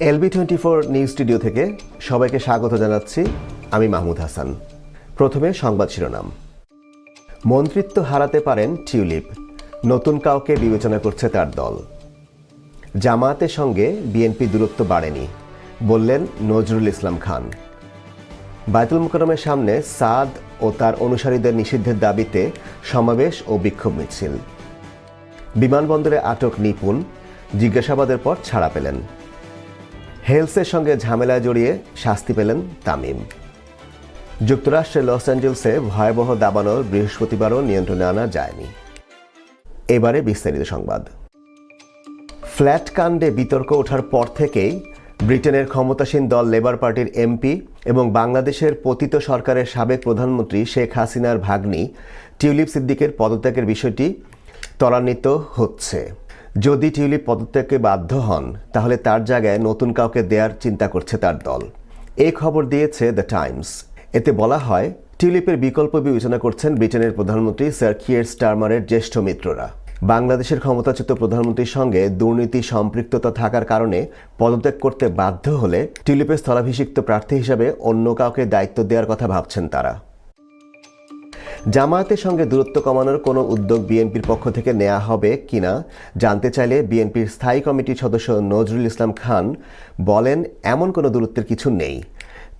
LB twenty four news studio থেকে সবাইকে স্বাগত জানাচ্ছি আমি মাহমুদ হাসান। প্রথমে সংবাদ শিরোনাম। মন্ত্রিত্ব হারাতে পারেন টিউলিপ। নতুন কাউকে বিবেচনা করছে তার দল। জামায়াতের সঙ্গে বিএনপি দূরত্ব বাড়েনি, বললেন নজরুল ইসলাম খান। বায়তুল মুকরমের সামনে সাদ ও তার অনুসারীদের নিষিদ্ধের দাবিতে সমাবেশ ও বিক্ষোভ মিছিল। বিমানবন্দরে আটক নিপুণ, জিজ্ঞাসাবাদের পর ছাড়া পেলেন। হেলসের সঙ্গে ঝামেলায় জড়িয়ে শাস্তি পেলেন তামিম। যুক্তরাষ্ট্রের লস অ্যাঞ্জেলসে ভয়াবহ দাবানল বৃহস্পতিবারও নিয়ন্ত্রণে আনা যায়নি। এবারে বিস্তারিত সংবাদ। ফ্ল্যাট কাণ্ডে বিতর্ক ওঠার পর থেকেই ব্রিটেনের ক্ষমতাসীন দল লেবার পার্টির এমপি এবং বাংলাদেশের পতিত সরকারের সাবেক প্রধানমন্ত্রী শেখ হাসিনার ভাগ্নি টিউলিপ সিদ্দিকের পদত্যাগের বিষয়টি ত্বরান্বিত হচ্ছে। যদি টিউলিপ পদত্যাগকে বাধ্য হন, তাহলে তার জায়গায় নতুন কাউকে দেয়ার চিন্তা করছে তার দল। এই খবর দিয়েছে দ্য টাইমস। এতে বলা হয়, টিউলিপের বিকল্প বিবেচনা করছেন ব্রিটেনের প্রধানমন্ত্রী স্যার কিয়ের স্টারমারের জ্যেষ্ঠ মিত্ররা। বাংলাদেশের ক্ষমতাচ্যুত প্রধানমন্ত্রীর সঙ্গে দুর্নীতি, সম্পৃক্ততা থাকার কারণে পদত্যাগ করতে বাধ্য হলে টিউলিপের স্থলাভিষিক্ত প্রার্থী হিসাবে অন্য কাউকে দায়িত্ব দেওয়ার কথা ভাবছেন তারা। জামায়াতের সঙ্গে দূরত্ব কমানোর কোনো উদ্যোগ বিএনপির পক্ষ থেকে নেওয়া হবে কিনা জানতে চাইলে বিএনপির স্থায়ী কমিটির সদস্য নজরুল ইসলাম খান বলেন, এমন কোনো দূরত্বের কিছু নেই।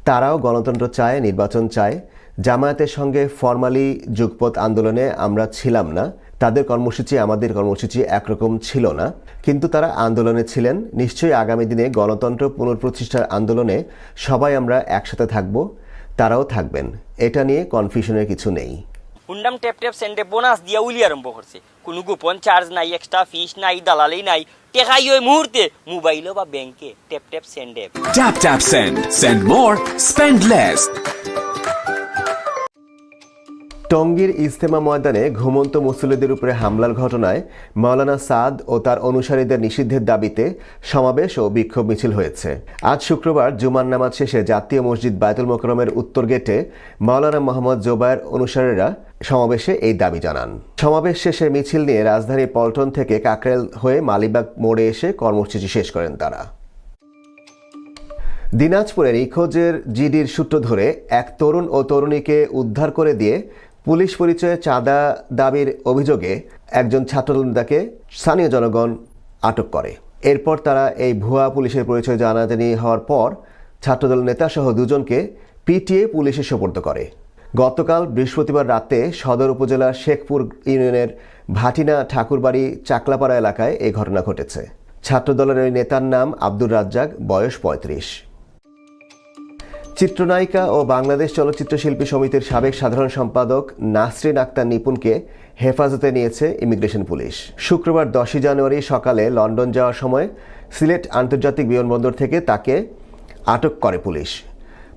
তারাও গণতন্ত্র চায়, নির্বাচন চায়। জামায়াতের সঙ্গে ফরমালি যুগপথ আন্দোলনে আমরা ছিলাম না। তাদের কর্মসূচি আমাদের কর্মসূচি একরকম ছিল না। কিন্তু তারা আন্দোলনে ছিলেন। নিশ্চয়ই আগামী দিনে গণতন্ত্র পুনঃপ্রতিষ্ঠার আন্দোলনে সবাই আমরা একসাথে থাকব। তারাও থাকবেন। এটা নিয়ে কনফিউশনের কিছু নেই। হুন্ডাম ট্যাপ ট্যাপ সেন্ডে বোনাস দিয়া উলি আরম্ভ করছে কোনো গোপন চার্জ নাই এক্সট্রা ফিস নাই দালালি নাই টেকাই ওই মুহূর্তে মোবাইলও বা ব্যাংকে ট্যাপ ট্যাপ সেন্ডে Tap tap send. Send more, spend less. টঙ্গীর ইজতেমা ময়দানে ঘুমন্ত মুসল্লিদের উপরে হামলার ঘটনায় মাওলানা সাদ ও তার অনুসারীদের নিষিদ্ধের দাবিতে সমাবেশ ও বিক্ষোভ মিছিল হয়েছে আজ শুক্রবার জুমার নামাজ শেষে জাতীয় মসজিদ বায়তুল মোকরমের উত্তর গেটে মাওলানা মোহাম্মদ জোবায়ের অনুসারীরা সমাবেশে এই দাবি জানান। সমাবেশ শেষে মিছিল নিয়ে রাজধানীর পল্টন থেকে কাকরেল হয়ে মালিবাগ মোড়ে এসে কর্মসূচি শেষ করেন তারা। দিনাজপুরে নিখোঁজের জিডির সূত্র ধরে এক তরুণ ও তরুণীকে উদ্ধার করে দিয়ে পুলিশ পরিচয়ে চাঁদা দাবির অভিযোগে একজন ছাত্রনেতাকে স্থানীয় জনগণ আটক করে। এরপর তারা এই ভুয়া পুলিশের পরিচয় জানাজানি হওয়ার পর ছাত্রদল নেতাসহ দুজনকে পিটিএ পুলিশে সোপর্দ করে। গতকাল বৃহস্পতিবার রাতে সদর উপজেলার শেখপুর ইউনিয়নের ভাটিনা ঠাকুরবাড়ি চাকলাপাড়া এলাকায় এই ঘটনা ঘটেছে। ছাত্রদলের ওই নেতার নাম আব্দুর রাজ্জাক, বয়স পঁয়ত্রিশ। চিত্রনায়িকা ও বাংলাদেশ চলচ্চিত্র শিল্পী সমিতির সাবেক সাধারণ সম্পাদক নাসরিন আক্তার নিপুণকে হেফাজতে নিয়েছে ইমিগ্রেশন পুলিশ। শুক্রবার দশই জানুয়ারি সকালে লন্ডন যাওয়ার সময় সিলেট আন্তর্জাতিক বিমানবন্দর থেকে তাকে আটক করে পুলিশ।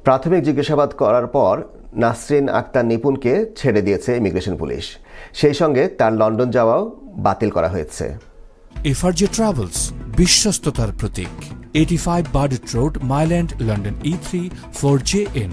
প্রাথমিক জিজ্ঞাসাবাদ করার পর নাসরিন আক্তার নিপুণকে ছেড়ে দিয়েছে ইমিগ্রেশন পুলিশ। সেই সঙ্গে তার লন্ডন যাওয়াও বাতিল করা হয়েছে। এফআরজে ট্রাভেলস বিশ্বস্ততার প্রতীক। Eighty five Burdett road Mile End London E three four J N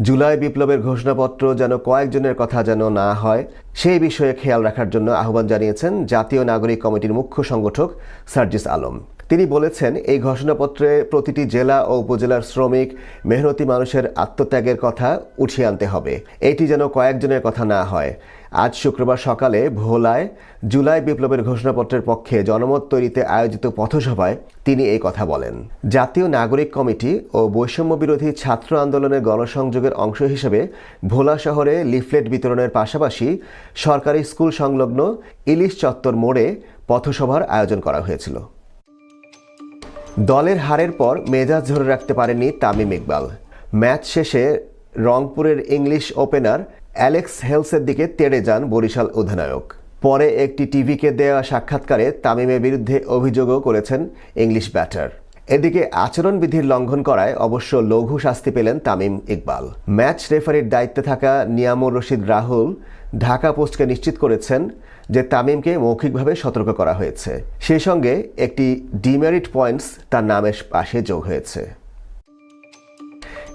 July বিপ্লবের ঘোষণাপত্র যেন কয়েকজনের কথা যেন না হয় সেই বিষয়ে খেয়াল রাখার জন্য আহ্বান জানিয়েছেন জাতীয় নাগরিক কমিটির মুখ্য সংগঠক সার্জিস আলম। তিনি বলেছেন, এই ঘোষণাপত্রে প্রতিটি জেলা ও উপজেলার শ্রমিক, মেহনতি মানুষের আত্মত্যাগের কথা উঠিয়ে আনতে হবে। এটি যেন কয়েকজনের কথা না হয়। আজ শুক্রবার সকালে ভোলায় জুলাই বিপ্লবের ঘোষণাপত্রের পক্ষে জনমত তৈরিতে আয়োজিত পথসভায় তিনি এই কথা বলেন। জাতীয় নাগরিক কমিটি ও বৈষম্য বিরোধী ছাত্র আন্দোলনের গণসংযোগের অংশ হিসেবে ভোলা শহরে লিফলেট বিতরণের পাশাপাশি সরকারি স্কুল সংলগ্ন ইলিশ চত্বর মোড়ে পথসভার আয়োজন করা হয়েছিল। দলের হারের পর মেজাজ ধরে রাখতে পারেননি তামিম ইকবাল। ম্যাচ শেষে রংপুরের ইংলিশ ওপেনার অ্যালেক্স হেলসের দিকে তেড়ে যান বরিশাল অধিনায়ক। পরে একটি টিভিকে দেওয়া সাক্ষাৎকারে তামিমের বিরুদ্ধে অভিযোগও করেছেন ইংলিশ ব্যাটার। এদিকে আচরণবিধির লঙ্ঘন করায় অবশ্য লঘু শাস্তি পেলেন তামিম ইকবাল। ম্যাচ রেফারির দায়িত্বে থাকা নিয়ামুর রশিদ রাহুল ঢাকা পোস্টকে নিশ্চিত করেছেন যে তামিমকে মৌখিকভাবে সতর্ক করা হয়েছে। সেই সঙ্গে একটি ডিমেরিট পয়েন্টস তার নামের পাশে যোগ হয়েছে।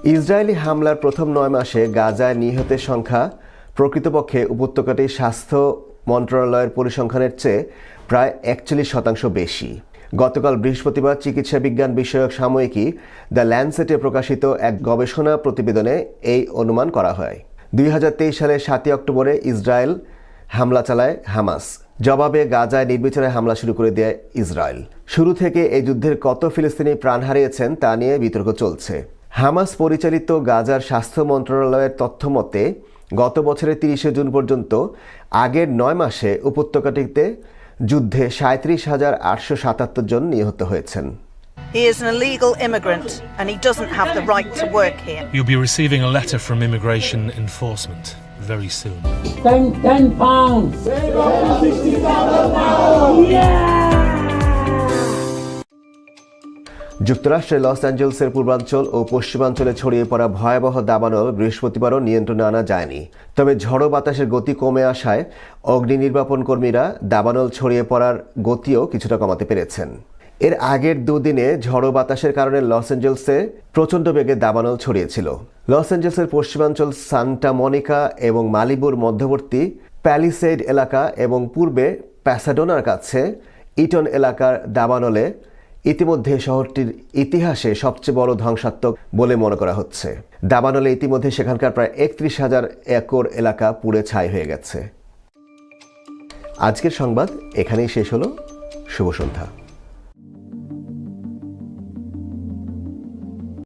ইসরায়েলি হামলার প্রথম নয় মাসে গাজায় নিহতের সংখ্যা প্রকৃতপক্ষে উপত্যকাটির স্বাস্থ্য মন্ত্রণালয়ের পরিসংখ্যানের চেয়ে প্রায় একচল্লিশ শতাংশ বেশি। গতকাল বৃহস্পতিবার চিকিৎসা বিজ্ঞান বিষয়ক সাময়িকী দ্য ল্যান্ডসেটে প্রকাশিত এক গবেষণা প্রতিবেদনে এই অনুমান করা হয়। দুই হাজার তেইশ সালের সাতই অক্টোবরে ইসরায়েল হামলা চালায় হামাস। জবাবে গাজায় নির্বিচারে হামলা শুরু করে দেয় ইসরায়েল। শুরু থেকে এই যুদ্ধের কত ফিলিস্তিনি প্রাণ হারিয়েছেন তা নিয়ে বিতর্ক চলছে। হামাস পরিচালিত গাজার স্বাস্থ্য মন্ত্রণালয়ের তথ্য মতে, গত বছরের তিরিশে জুন পর্যন্ত আগের নয় মাসে উপত্যকাটিতে যুদ্ধে সাঁত্রিশ হাজার আটশো সাতাত্তর জন নিহত হয়েছেন। He is an illegal immigrant and he doesn't have the right to work here. You'll be receiving a letter from immigration enforcement very soon. ten, ten pounds. যুক্তরাষ্ট্রের লস অ্যাঞ্জেলসের পূর্বাঞ্চল ও পশ্চিমাঞ্চলে ছড়িয়ে পড়া ভয়াবহ দাবানল বৃহস্পতিবারও নিয়ন্ত্রণে আনা যায়নি তবে ঝড়ো বাতাসের গতি কমে আসায় অগ্নি নির্বাপন কর্মীরা দাবানল ছড়িয়ে পড়ার গতিও কিছুটা কমাতে পেরেছেন এর আগের দুদিনে ঝড়ো বাতাসের কারণে লস অ্যাঞ্জেলসে প্রচণ্ড বেগে দাবানল ছড়িয়েছিল। লস অ্যাঞ্জেলসের পশ্চিমাঞ্চল সান্টা মনিকা এবং মালিবুর মধ্যবর্তী প্যালিসেড এলাকা এবং পূর্বে প্যাসাডোনার কাছে ইটন এলাকার দাবানলে ইতিমধ্যে শহরটির ইতিহাসে সবচেয়ে বড় ধ্বংসাত্মক বলে মনে করা হচ্ছে। দাবানলে ইতিমধ্যে সেখানকার প্রায় একত্রিশ হাজার একর এলাকা পুড়ে ছাই হয়ে গেছে। আজকের সংবাদ এখানেই শেষ হলো। শুভ সন্ধ্যা।